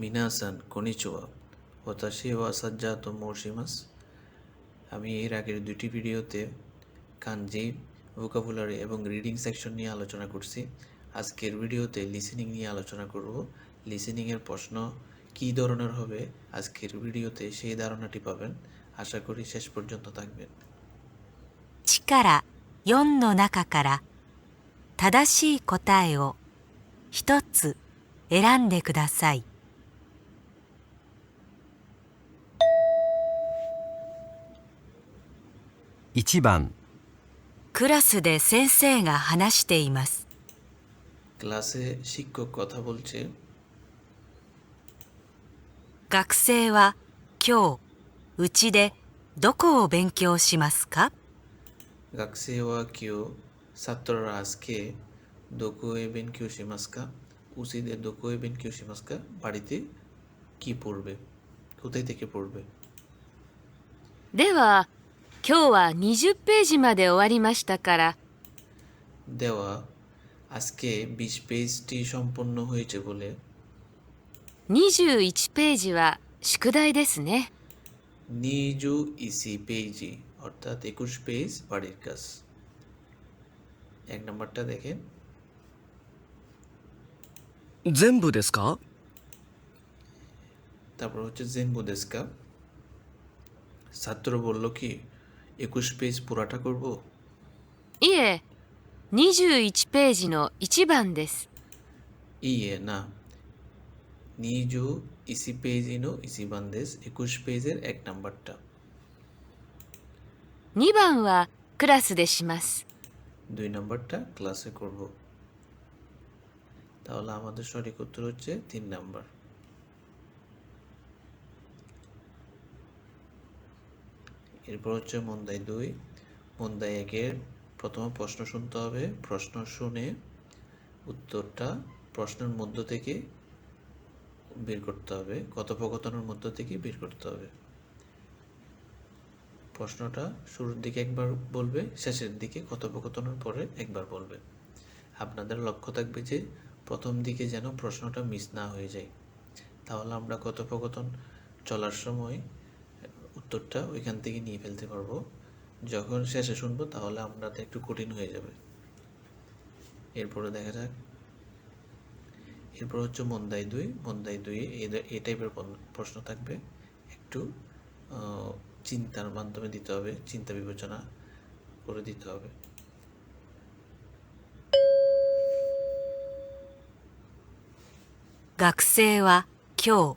মিনাসান konnichiwa হতাশি ওয়া সাজ্জাত মৌসিমাস আমি এর আগের দুটি ভিডিওতে কানজি ভোকাবুলারি এবং রিডিং সেকশন নিয়ে আলোচনা করছি আজকের ভিডিওতে লিসেনিং নিয়ে আলোচনা করব লিসেনিংয়ের প্রশ্ন কী ধরনের হবে আজকের ভিডিওতে সেই ধারণাটি পাবেন আশা করি শেষ পর্যন্ত থাকবেন 1から4の中から正しい答えを一つ選んでください 1番クラスで先生が話しています ক্লাসে শিক্ষক কথা বলছে 学生は今日うちでどこを勉強しますか গাকসে ওয়া কিউ ছাত্ররা আজকে দোকোয়ে বেন কিউ শিমাস্কা উসিদে দোকোয়ে বেন কিউ শিমাস্কা বাড়িতে কি পড়বে কোথায় থেকে পড়বে では 今日は20ページまで終わりましたから দেওয়া আজকে বিশ পেজটি সম্পন্ন হয়েছে বলে 21ページは宿題ですね নিজু ইসি পেজি অর্থাৎ একুশ পেজ বাড়ির কাজ এক নম্বরটা দেখেন 全部ですか তারপর হচ্ছে জেনবু দেস্কা ছাত্র বলল কি একুশ পেজ পুরাটা করব いえ21ページの1番です ইয়ে না নিজু ইসি পেজিনো ইসি বান্দেস একুশ পেজের এক নাম্বারটা 2番はクラスでします দুই নাম্বারটা ক্লাসে করব তাহলে আমাদের সঠিক উত্তর হচ্ছে তিন নাম্বার এরপর হচ্ছে মন্দাই দুই। মন্দাই একের প্রথমে প্রশ্ন শুনতে হবে। প্রশ্ন শুনে উত্তরটা প্রশ্নের মধ্য থেকে বের করতে হবে। কথোপকথনের মধ্য থেকে বের করতে হবে। প্রশ্নটা শুরুর দিকে একবার বলবে, শেষের দিকে কথোপকথনের পরে একবার বলবে। আপনাদের লক্ষ্য থাকবে যে প্রথম দিকে যেন প্রশ্নটা মিস না হয়ে যায়। তাহলে আমরা কথোপকথন চলার সময় উত্তরটা ওইখান থেকে নিয়ে ফেলতে পারবো যখন শেষে শুনবো তাহলে আপনাদের একটু কঠিন হয়ে যাবে এরপরে দেখা যাক এরপর হচ্ছে মন্দাই দুই মন্দাই দুই এ- এই টাইপের প্রশ্ন থাকবে একটু আহ, চিন্তার মাধ্যমে দিতে হবে চিন্তা বিবেচনা করে দিতে হবে 学生は今日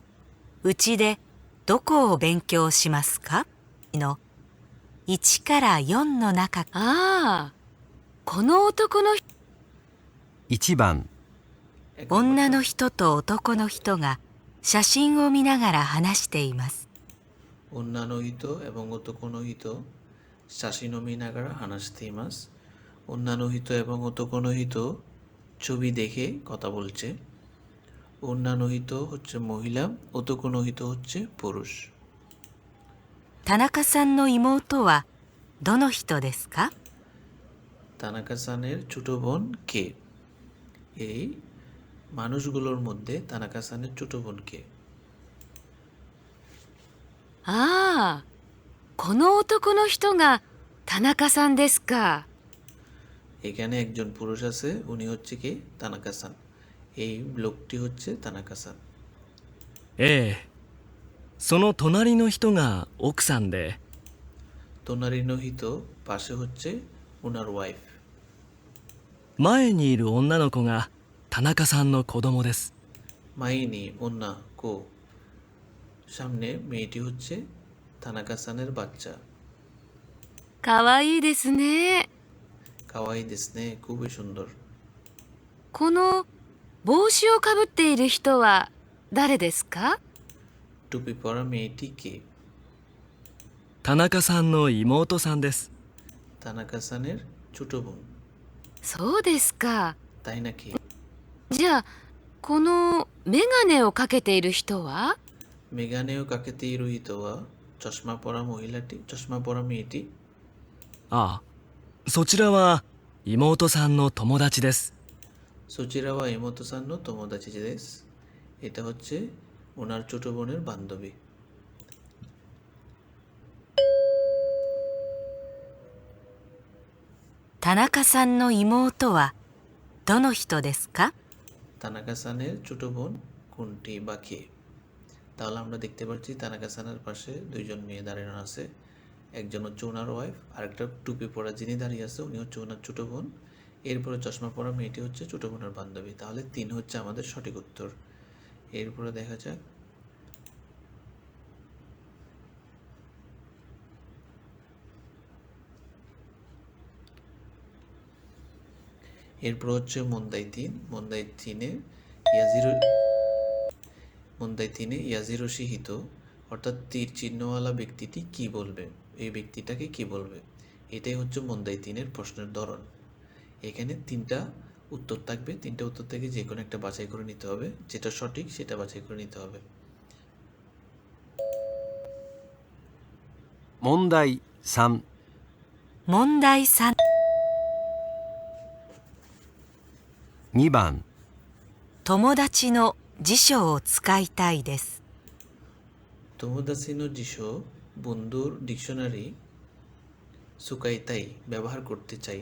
うちで どこを勉強しますかの1から4の中ああこの男の人1番 এক 女 নম্বরটা の人と男の人が写真を見ながら話しています অন্যান্যহিত এবং অতকোনহিত শাসিনমি নাগারা হানাস্তেইমাস অন্যান্যহিত এবং অতকোনহিত ছবি দেখে কথা বলছে অন্যান্যহিত হচ্ছে মহিলা অতকোনহিত হচ্ছে পুরুষ 田中さんの妹はどの人ですか তানাকা সানের ছোট বোন কে এই মানুষগুলোর মধ্যে তানাকা সানের ছোট বোন কে ああこの男の人が田中さんですか এখানে একজন পুরুষ আছে উনি হচ্ছে কে তানাকা সান এই লোকটি হচ্ছে তানাকা সান ええその隣の人が奥さんで তোনারিনহিত পাশে হচ্ছে ওনার ওয়াইফ 前にいる女の子が田中さんの子供です মাইনি ওন্না কো সামনে মেয়েটি হচ্ছে তানাকা সানের বাচ্চা かわいいですね কাওয়াই দেসনে খুবই সুন্দর この 帽子をかぶっている人は誰ですか？田中さんの妹さんです。田中さんそうですか。じゃあ、このメガネをかけている人は？メガネをかけている人は、チョシマポラモイラティ、チョシマポラミティ。ああ、そちらは妹さんの友達です。সুচিরাওয়া এমতোসান্ন তোমোদাচি দেশ। এটা হচ্ছে ওনার ছোট বোনের বান্ধবী। তানাকা সান নো ইমোটো ওয়া দোনো কা তানাকা ছোট বোন কোনটি বা কে? তাহলে আমরা দেখতে পাচ্ছি তানাকাসানের পাশে দুইজন মেয়ে দাঁড়ানো আছে। একজন হচ্ছে ওনার ওয়াইফ আরেকটা টুপি পরা যিনি দাঁড়িয়ে আছে উনি হচ্ছে ওনার ছোট বোন। এরপরে চশমা পরা মেয়েটি হচ্ছে ছোটো বোনের বান্ধবী। তাহলে তিন হচ্ছে আমাদের সঠিক উত্তর। এরপরে দেখা যাক। এরপর হচ্ছে মন্দাই তিন। মন্দাই তিনে ইয়াজিরো মন্দাই তিনে ইয়াজিরো শিহিত অর্থাৎ তীর চিহ্নওয়ালা ব্যক্তিটি কি বলবে? এই ব্যক্তিটাকে কি বলবে? এটাই হচ্ছে মন্দাই তিনের প্রশ্নের ধরন। এখানে তিনটা উত্তর থাকবে তিনটা উত্তর থেকে যে কোনো একটা বাছাই করে নিতে হবে যেটা সঠিক সেটা বাছাই করে নিতে হবে 問題3問題3 2番友達の辞書を使いたいです তোমোদাসিনো জিশো বন্ধুর ডিকশনারি সুকাইতাই ব্যবহার করতে চাই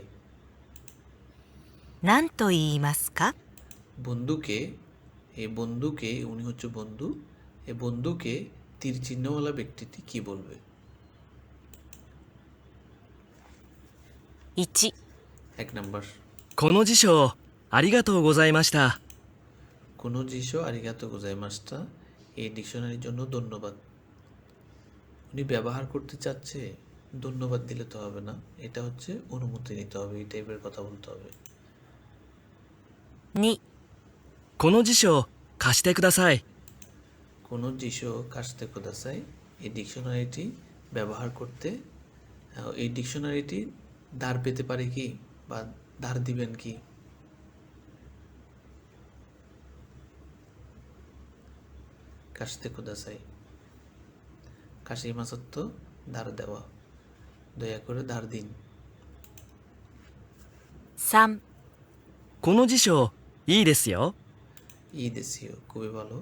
何と言いますか বন্ধুকে এই বন্ধুকে উনি হচ্ছে বন্ধু এই বন্ধুকে তীর চিহ্নওয়ালা ব্যক্তিটি কি বলবে 1 এক নাম্বার この辞書ありがとうございました কোনো জিশো আরিগাতো গোজাই মাস্টা এই ডিকশনারির জন্য ধন্যবাদ উনি ব্যবহার করতে চাচ্ছে ধন্যবাদ দিলে তো হবে না এটা হচ্ছে অনুমতি নিতে হবে এই টাইপের কথা বলতে হবে 2この辞書貸してください কোনো জিশো কাশতে কোদাসাই এই ডিকশনারিটি ব্যবহার করতে আহ, এই ডিকশনারিটি ধার পেতে পারে কি বা ধার দিবেন কি কাশতে কোদাসাই কাশি মাসত্ব ধার দেওয়া দয়া করে ধার দিন 3この辞書 いいですよ ই দেশীয় খুবই ভালো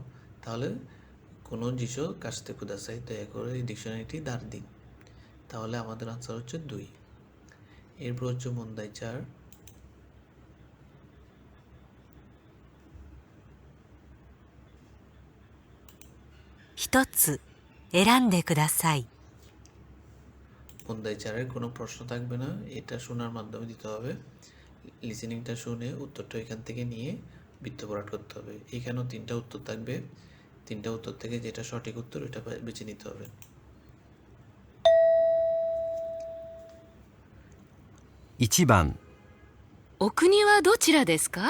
তাহলে কোনো জিশো কাশতে কুদাসাই দয়া করে এই ডিকশনারিটি ধার দিন তাহলে আমাদের আনসার হচ্ছে দুই এরপর হচ্ছে মন্দাই চার 1つ選んでください মন্দাই চারের কোনো প্রশ্ন থাকবে না এটা শোনার মাধ্যমে দিতে হবে লিসেনিংটা শুনে উত্তরটা এখান থেকে নিয়ে বৃত্ত ভরাট করতে হবে। এখানেও তিনটা উত্তর থাকবে। তিনটা উত্তর থেকে যেটা সঠিক উত্তর ওটা বেছে নিতে হবে। ইচিবান। ওকুনিওয়া দোচিরা দেসকা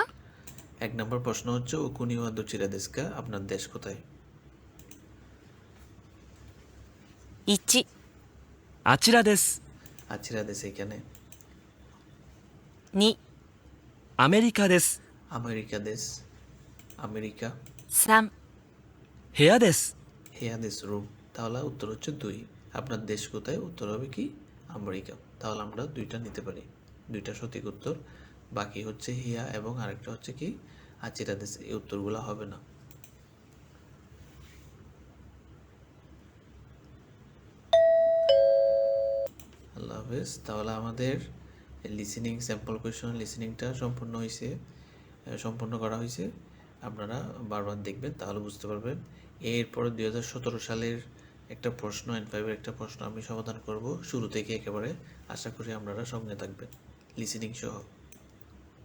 এক নম্বর প্রশ্ন হচ্ছে ওকুনিওয়া দোচিরা দেসকা আপনার দেশ কোথায়? ইচি আচিরা দেশ। আচিরা দেশ এখানে। 2アメリカです আমেরিকা দেশ আমেরিকা 3部屋です হেয়া দেশ রুম তাহলে উত্তর হচ্ছে দুই আপনার দেশ কোথায় উত্তর হবে কি আমেরিকা তাহলে আমরা দুইটা নিতে পারি দুইটা সঠিক উত্তর বাকি হচ্ছে হিয়া এবং আরেকটা হচ্ছে কি আচিরা দেশ এই উত্তরগুলো হবে না আল্লাহ হাফেজ তাহলে আমাদের লিসেনিং স্যাম্পল কোয়েশন লিসেনিংটা সম্পূর্ণ হয়েছে সম্পূর্ণ করা হয়েছে আপনারা বারবার দেখবেন, তাহলে বুঝতে পারবেন। এরপরে দুই হাজার সতেরো সালের একটা প্রশ্ন এন ফাইভের একটা প্রশ্ন আমি সমাধান করব। শুরু থেকে একেবারে আশা করি আপনারা সঙ্গে থাকবেন। লিসেনিং সহ।